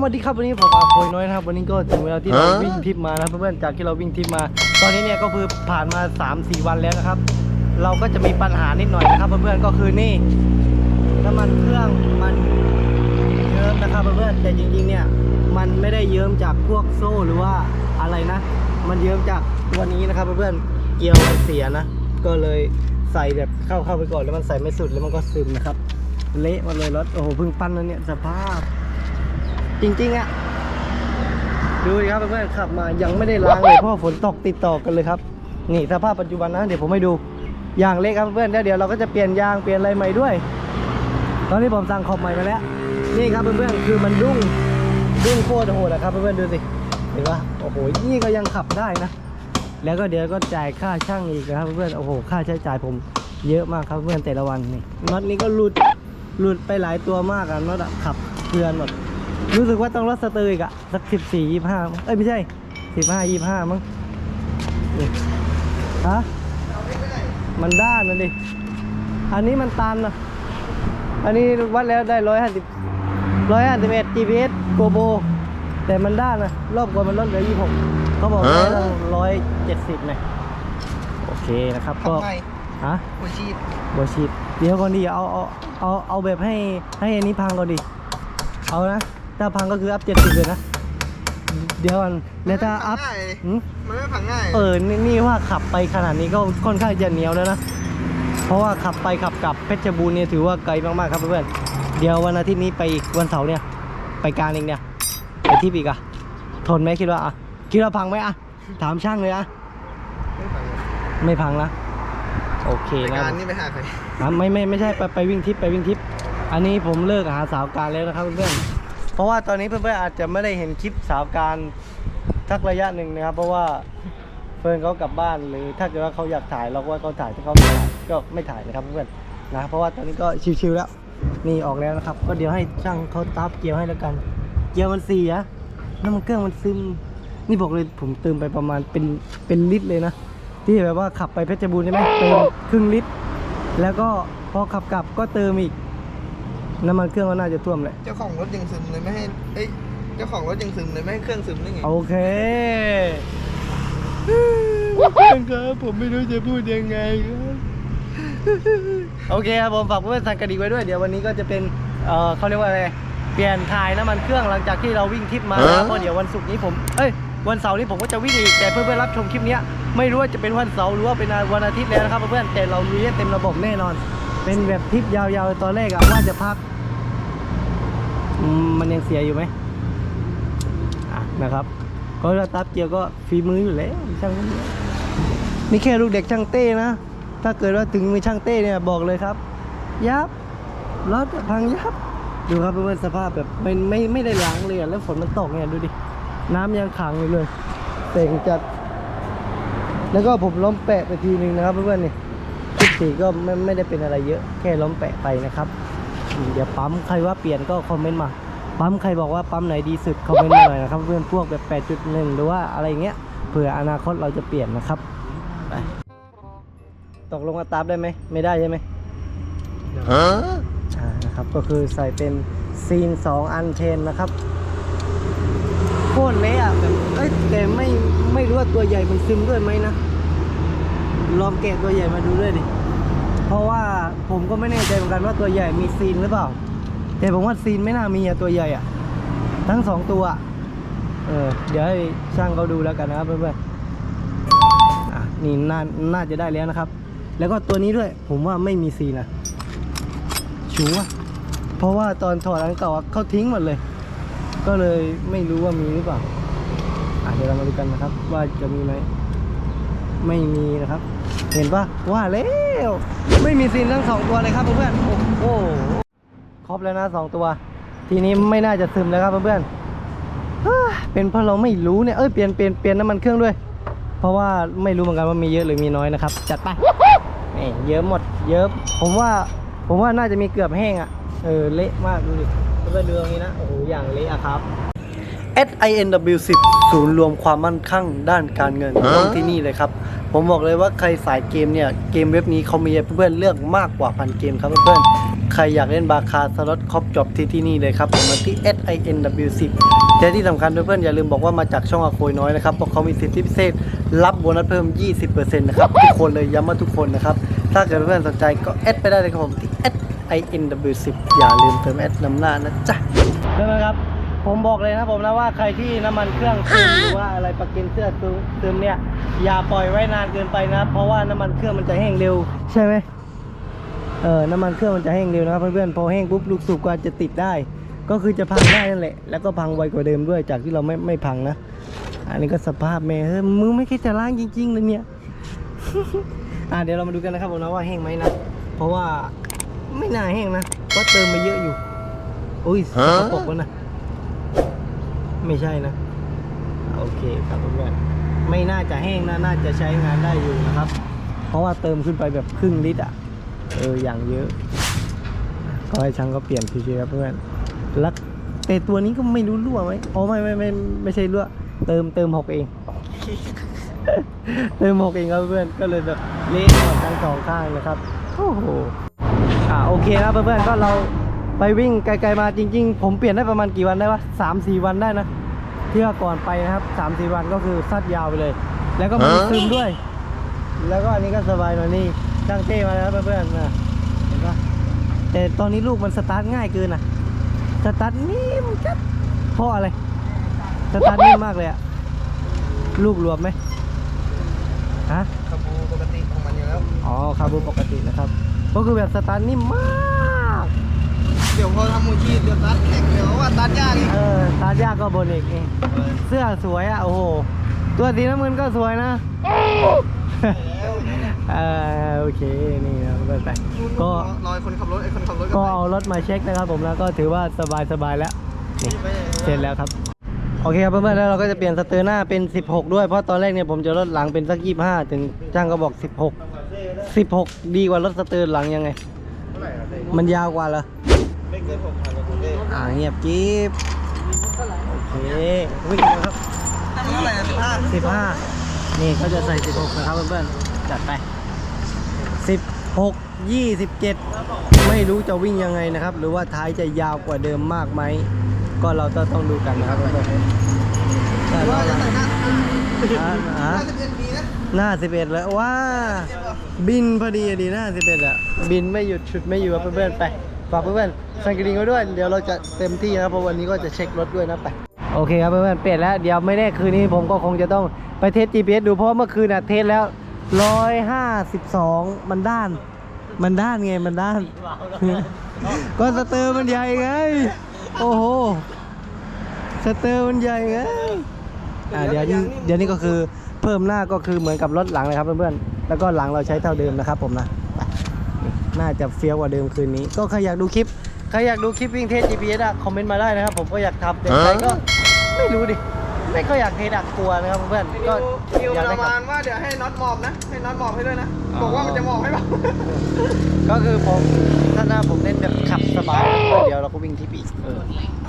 วัสดีครับวันนี้ผมอาโคยน้อยนะครับวันนี้ก็ถึงเวลาที่เราวิ่งทริปมานะครับเพื่อนๆจากที่เราวิ่งทริปมา ตอนนี้เนี่ยก็คือผ่านมา 3-4 วันแล้วนะครับ เราก็จะมีปัญหานิดหน่อยนะครับเพื่อนๆก็คือนี่น้ำมันเครื่องมันเยิ้มนะครับเพื่อนๆแต่จริงๆเนี่ยมันไม่ได้เยิ้มจากพวกโซ่หรือว่าอะไรนะ มันเยิ้มจากตัวนี้นะครับเพื่อนๆเกียวมันเสียนะ ก็เลยใส่แบบเข้าเข้าไปก่อนแล้วมันใส่ไม่สุดแล้วมันก็ซึมนะครับเละหมาเลยรถโอ้โหเพิ่งปั้นแล้วเนี่ยสภาพ จริงๆอะดูดิครับเพื่อนๆขับมายังไม่ได้ล้างเลยเพราะว่าฝนตกติดต่อกันเลยครับ นี่สภาพปัจจุบันนะเดี๋ยวผมให้ดูยางเล็กครับเพื่อนๆแล้วเดี๋ยวเราก็จะเปลี่ยนยางเปลี่ยนอะไรใหม่ด้วย ตอนนี้ผมสั่งขอบใหม่มาแล้ว นี่ครับเพื่อนๆคือมันดุ้งดุ้งโคตรโหดนะครับเพื่อนๆดูสิเห็นปะโอ้โหนี่ก็ยังขับได้นะ แล้วก็เดี๋ยวก็จ่ายค่าช่างอีกนะครับเพื่อนๆโอ้โหค่าใช้จ่ายผมเยอะมากครับเพื่อนแต่ละวันนี่น็อตนี้ก็หลุดหลุดไปหลายตัวมากอะน็อตขับเพื่อนหมด รู้สึกว่าต้องลดสเตอร์อีกอะสักสิบสี่ยี่ห้าเอ้ยไม่ใช่สิบห้ายี่ห้ามั้งนี่ฮะมันด้านนะดิ อันนี้มันตันนะอันนี้วัดแล้วได้ร้อยห้าสิบร้อยห้าสิบเอ็ด GPS โกโบ แต่มันด้านนะรอบก่อนมันลดเหลือยี่หกเขาบอกว่าต้องร้อยเจ็ดสิบนะโอเคนะครับก็ทำไมฮะหัวชีพบอชีดเดี๋ยวก่อนดิเอาเอาเอาเอาแบบให้ให้อันนี้พังก่อนดิเอานะ ถ้าพังก็คืออัพเจ็ดสิบเลยนะ เดี๋ยวก่อนแล้วถ้าอัพง่ายหืมมันไม่พังง่ายเออนี่นี่ว่าขับไปขนาดนี้ก็ค่อนข้างจะเหนียวแล้วนะ เพราะว่าขับไปขับกลับเพชรบูรณ์เนี่ยถือว่าไกลมากๆครับเพื่อนๆเดี๋ยววันอาทิตย์นี้ไปอีกวันเสาร์เนี่ย ไปการเองเนี่ยไปที่ปีกอะทนไหมคิดว่าอะคิดว่าพังไหมอะถามช่างเลยอะไม่พังไม่พังนะโอเคในนะ การนี่ไปหาใคร อะไม่ไม่ไม่ใช่ไปไปวิ่งทริปไปวิ่งทริปอันนี้ผมเลิกหาสาวการแล้วนะครับเพื่อนๆ เพราะว่าตอนนี้เพื่อนๆอาจจะไม่ได้เห็นคลิปสาวการสักระยะหนึ่งนะครับ เพราะว่าเพื่อนเขากลับบ้านหรือถ้าเกิดว่าเขาอยากถ่ายเราก็ว่าเขาถ่ายถ้าเขาไม่ถ่ายก็ไม่ถ่ายนะครับเพื่อนๆนะเพราะว่าตอนนี้ก็ชิวๆแล้วนี่ออกแล้วนะครับ ก็เดี๋ยวให้ช่างเขาตับเกียวให้แล้วกัน เกียวมันเสียน้ำมันเครื่องมันซึมนี่บอกเลยผมเติมไปประมาณเป็นเป็นลิตรเลยนะที่แบบว่าขับไปเพชรบูรณ์ใช่ไหมเติมครึ่งลิตร แล้วก็พอขับกลับก็เติมอีก น้ำมันเครื่องก็น่าจะท่วมแหละ เจ้าของรถยังซึมเลยไม่ให้เอ้ยเจ้าของรถยังซึมเลยไม่ให้เครื่องซึมได้ไงโอเคเพื่อนครับผมไม่รู้จะพูดยังไงครับโอเคครับผมฝากเพื่อนๆสั่งกระดิ่งไว้ด้วยเดี๋ยววันนี้ก็จะเป็นเอ่อเขาเรียกว่าอะไรเปลี่ยนถ่ายน้ำมันเครื่องหลังจากที่เราวิ่งทริปมานะเพราะเดี๋ยววันศุกร์นี้ผมเอ้ยวันเสาร์นี้ผมก็จะวิ่งอีกแต่เพื่อนๆรับชมคลิปเนี้ยไม่รู้ว่าจะเป็นวันเสาร์หรือว่าเป็นวันอาทิตย์แล้วนะครับเพื่อนๆแต่เราลุยให้เต็มระบบแน่นอน เป็นแบบทริปยาวๆตอนแรกอะว่าจะพักอื มันยังเสียอยู่ไหมะนะครับ ก็ถ้าตับเกียวก็ฝีมืออยู่แล้วช่างนี่แค่ลูกเด็กช่างเต้นะ ถ้าเกิดว่าถึงมือช่างเต้เนี่ยบอกเลยครับ ยับรถพังยับ ดูครับเพื่อนๆสภาพแบบไม่ไม่ไม่ได้ล้างเลยแล้วฝนมันตกเนี่ยดูดิ น้ำยังขังอยู่เลยเต่งจัด แล้วก็ผมล้มแปะไปทีนึงนะครับเพื่อนๆนี่ทุกสีก็ไม่ไม่ได้เป็นอะไรเยอะ แค่ล้มแปะไปนะครับ เดี๋ยวปั๊มใครว่าเปลี่ยนก็คอมเมนต์มา ปั๊มใครบอกว่าปั๊มไหนดีสุดคอมเมนต์มาหน่อยนะครับเพื่อนพวกแบบ 8.1 หรือว่าอะไรเงี้ยเผื่ออนาคตเราจะเปลี่ยนนะครับไปตกลงมาตาบได้ไหมไม่ได้ใช่ไหมอ่านะครับก็คือใส่เป็นซีน 2 อันเชนนะครับโคตรเละอะแบบเอ้ยแต่ไม่ไม่รู้ว่าตัวใหญ่มันซึมด้วยไหมนะ ลองแกะตัวใหญ่มาดูด้วยดิ เพราะว่าผมก็ไม่แน่ใจเหมือนกันว่าตัวใหญ่มีซีนหรือเปล่า แต่ผมว่าซีนไม่น่ามีอะตัวใหญ่อะทั้งสองตัวอะเออเดี๋ยวให้ช่างเขาดูแล้วกันนะครับเพื่อนๆอะนี่น่าน่าจะได้แล้วนะครับ แล้วก็ตัวนี้ด้วย ผมว่าไม่มีซีนนะชัวเพราะว่าตอนถอดอันเก่าเขาทิ้งหมดเลย ก็เลยไม่รู้ว่ามีหรือเปล่าอะเดี๋ยวเรามาดูกันนะครับ ว่าจะมีไหมไม่มีนะครับ เห็นปะว่าแล้วไม่มีซีนทั้งสองตัวเลยครับเพื่อนๆโอ้โหครบแล้วนะสองตัว ทีนี้ไม่น่าจะซึมแล้วครับเพื่อนๆเป็นเพราะเราไม่รู้เนี่ยเอ้ยเปลี่ยนเปลี่ยนเปลี่ยนน้ำมันเครื่องด้วย เพราะว่าไม่รู้เหมือนกันว่ามีเยอะหรือมีน้อยนะครับ จัดไปนี่เยอะหมด เยอะผมว่าผมว่าน่าจะมีเกือบแห้งอะเออเละมากดูดิเพื่อนๆดูตรงนี้นะโอ้โหอย่างเละอะครับ SINW10 ศูนย์รวมความมั่นคงด้านการเงินต้องที่นี่เลยครับ ผมบอกเลยว่าใครสายเกมเนี่ย เกมเว็บนี้เขามีให้เพื่อนๆเลือกมากกว่าพันเกมครับเพื่อนๆใครอยากเล่นบาคาสล็อตครบจบที่ที่นี่เลยครับผมมาที่ SINW10 แต่ที่สำคัญเพื่อนๆอย่าลืมบอกว่ามาจากช่องอาโคยน้อยนะครับเพราะเขามีสิทธิพิเศษรับโบนัสเพิ่ม 20%นะครับทุกคนเลยย้ำว่าทุกคนนะครับ ถ้าเกิดเพื่อนๆสนใจก็แอดไปได้เลยครับผมที่ SINW10 อย่าลืมเติมแอดนำหน้านะจ๊ะใช่ไหมครับ ผมบอกเลยนะผมนะว่าใครที่น้ำมันเครื่องซึมหรือว่าอะไรประกินเสื้อซึมเนี่ย อย่าปล่อยไว้นานเกินไปนะ เพราะว่าน้ำมันเครื่องมันจะแห้งเร็ว ใช่ไหมเออน้ำมันเครื่องมันจะแห้งเร็วนะครับเพื่อนๆพอแห้งปุ๊บลูกสูบก็อาจจะติดได้ ก็คือจะพังได้นั่นแหละ แล้วก็พังไวกว่าเดิมด้วยจากที่เราไม่ไม่พังนะ อันนี้ก็สภาพแม่เฮ้ยมึงไม่คิดจะล้างจริงๆเลยเนี่ยอะเดี๋ยวเรามาดูกันนะครับผมนะว่าแห้งไหมนะเพราะว่าไม่น่าแห้งนะเพราะเติมมาเยอะอยู่อุ้ยสกปรกแล้วนะ ไม่ใช่นะ โอเคครับเพื่อนไม่น่าจะแห้งนะน่าจะใช้งานได้อยู่นะครับ เพราะว่าเติมขึ้นไปแบบครึ่งลิตรอะเอออย่างเยอะ ก็ให้ช่างก็เปลี่ยนทีๆครับเพื่อนแล้วแต่ตัวนี้ก็ไม่รู้รั่วไหมอ๋อไม่ไม่ไม่ไม่ใช่รั่ว เติมเติมหกเอง เติมหกเองครับเพื่อนก็เลยแบบเละหมดทั้งสองข้างนะครับโอ้โหอ่าโอเคนะเพื่อนๆก็เรา ไปวิ่งไกลๆมาจริง ๆ ผมเปลี่ยนได้ประมาณกี่วันได้วะสามสี่วันได้นะที่ว่าก่อนไปนะครับสามสี่วันก็คือซัดยาวไปเลย แล้วก็ไมันซึมด้วย แล้วก็อันนี้ก็สบายหน่อยนี่ช่างเต้มาแล้วเพื่อนๆนะเห็นปะแต่ตอนนี้ลูกมันสตาร์ทง่ายเกินอะสตาร์ทนิ่มจัดเพราะอะไรสตาร์ทนิ่มมากเลยอะลูกรวมไหมฮะขบูปกติของมันอยู่แล้วอ๋อคาร์บูปกตินะครับ ก็คือแบบสตาร์ทนิ่มมาก เดี๋ยวพอทำมูชีเดี๋ยวตัดแข็งเดี๋ยวว่าตัดยากอีกเออสตาร์ทยากก็บนอีกเองเสื้อสวยอะ โอ้โห ตัวสีน้ำเงินก็สวยนะ เออโอเค นี่นะเพื่อนไปก็รอยคนขับรถไอ้คนขับรถก็เอารถมาเช็คนะครับผมแล้วก็ถือว่าสบายสบายๆแล้วนี่ เสร็จแล้วครับ โอเคครับเพื่อนๆแล้วเราก็จะเปลี่ยนสเตอร์หน้าเป็น 16 ด้วยเพราะตอนแรกเนี่ยผมจะลดหลังเป็นสัก 25 ถึงจ้างก็บอก 16 16 ดีกว่ารถสเตอร์หลังยังไง มันยาวกว่าเหรอไม่ เกินหกพันเลยคุณเต้อ่าเงียบกิ๊บโอเควิ่งนะครับเท่าไหร่นะสิบห้าสิบห้านี่เขาจะใส่สิบหกนะครับเพื่อนๆจัดไปสิบหกยี่สิบเจ็ดไม่รู้จะวิ่งยังไงนะครับ หรือว่าท้ายจะยาวกว่าเดิมมากไหมก็เราจะต้องดูกันนะครับเพื่อนๆแต่หรือว่าว่าจะใส่หน้าอ่าอ่าหน้าสิบเอ็ดปีนะหน้าสิบเอ็ดแล้วว้าบินพอดีอะดีหน้าสิบเอ็ดอะบินไม่หยุดฉุดไม่อยู่ครับเพื่อนๆไป ฝากเพื่อนๆสั่งกระดิ่งไว้ด้วย เดี๋ยวเราจะเต็มที่นะเพราะวันนี้ก็จะเช็ครถด้วยนะไปโอเคครับเพื่อนๆเปลี่ยนแล้วเดี๋ยวไม่แน่คืนนี้ผมก็คงจะต้องไปเทส GPS ดูเพราะเมื่อคืนอะเทสแล้วร้อยห้าสิบสองมันด้าน มันด้านไงมันด้าน ก็สเตอร์มันใหญ่ไง โอ้โหสเตอร์มันใหญ่ไงอ่าเดี๋ยวนี้เดี๋ยวนี้ก็คือเพิ่มหน้าก็คือเหมือนกับรถหลังเลยครับเพื่อนๆแล้วก็หลังเราใช้เท่าเดิมนะครับผมนะ น่าจะเฟี้ยวกว่าเดิมคืนนี้ ก็ใครอยากดูคลิปใครอยากดูคลิปวิ่งเทส GPS อะคอมเมนต์มาได้นะครับ ผมก็อยากทำแต่ใครก็ไม่รู้ดิไม่ค่อยอยากเทสอะกลัวนะครับเพื่อนๆก็คิวอยากปได้ระขัมาบณว่าเดี๋ยวให้น็อตหมอบนะ ให้น็อตหมอบให้ด้วยนะอ๋อบอกว่ามันจะหมอบให้เปล่าก็คือผมถ้าหน้าผมเล่นแบบขับสบายเดี๋ยวเราก็วิ่งที่ปีกเออ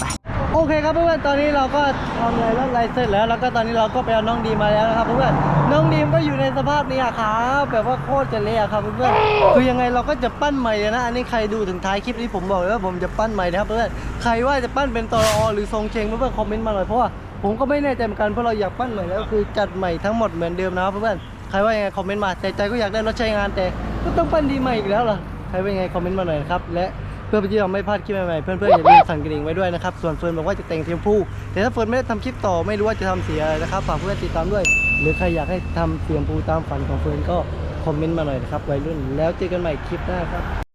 ไป โอเคครับเพื่อนๆตอนนี้เราก็ทำอะไรรถไลเสร็จแล้ว แล้วก็ตอนนี้เราก็ไปเอาน้องดีมาแล้วนะครับเพื่อนๆน้องดีมก็อยู่ในสภาพนี้อะครับแบบว่าโคตรจะเละครับเพื่อนๆคือยังไงเราก็จะปั้นใหม่เลยนะ อันนี้ใครดูถึงท้ายคลิปนี้ผมบอกเลยว่าผมจะปั้นใหม่นะครับเพื่อนๆใครว่าจะปั้นเป็นตอรอหรือทรงเชงเพื่อนๆคอมเมนต์มาหน่อยเพราะว่าผมก็ไม่แน่ใจเหมือนกันเพราะเราอยากปั้นใหม่แล้วคือจัดใหม่ทั้งหมดเหมือนเดิมนะครับเพื่อนๆใครว่ายังไงคอมเมนต์มาแต่ใจก็อยากได้รถใช้งานแต่ก็ต้องปั้นดีใหม่อีกแล้วเหรอใครเป็นไงคอมเมนต์มาหน่อยครับและ เพื่อที่เราไม่พลาดคลิปใหม่ๆเพื่อนๆอย่าลืมสั่นกระดิ่งไว้ด้วยนะครับส่วนเฟิร์นบอกว่าจะแต่งเทียมผู้แต่ถ้าเฟิร์นไม่ได้ทำคลิปต่อไม่รู้ว่าจะทำเสียอะไรนะครับฝากเพื่อนติดตามด้วย หรือใครอยากให้ทำเตียมผู้ตามฝันของเฟิร์นก็คอมเมนต์มาหน่อยนะครับวัยรุ่นแล้วเจอกันใหม่คลิปหน้าครับ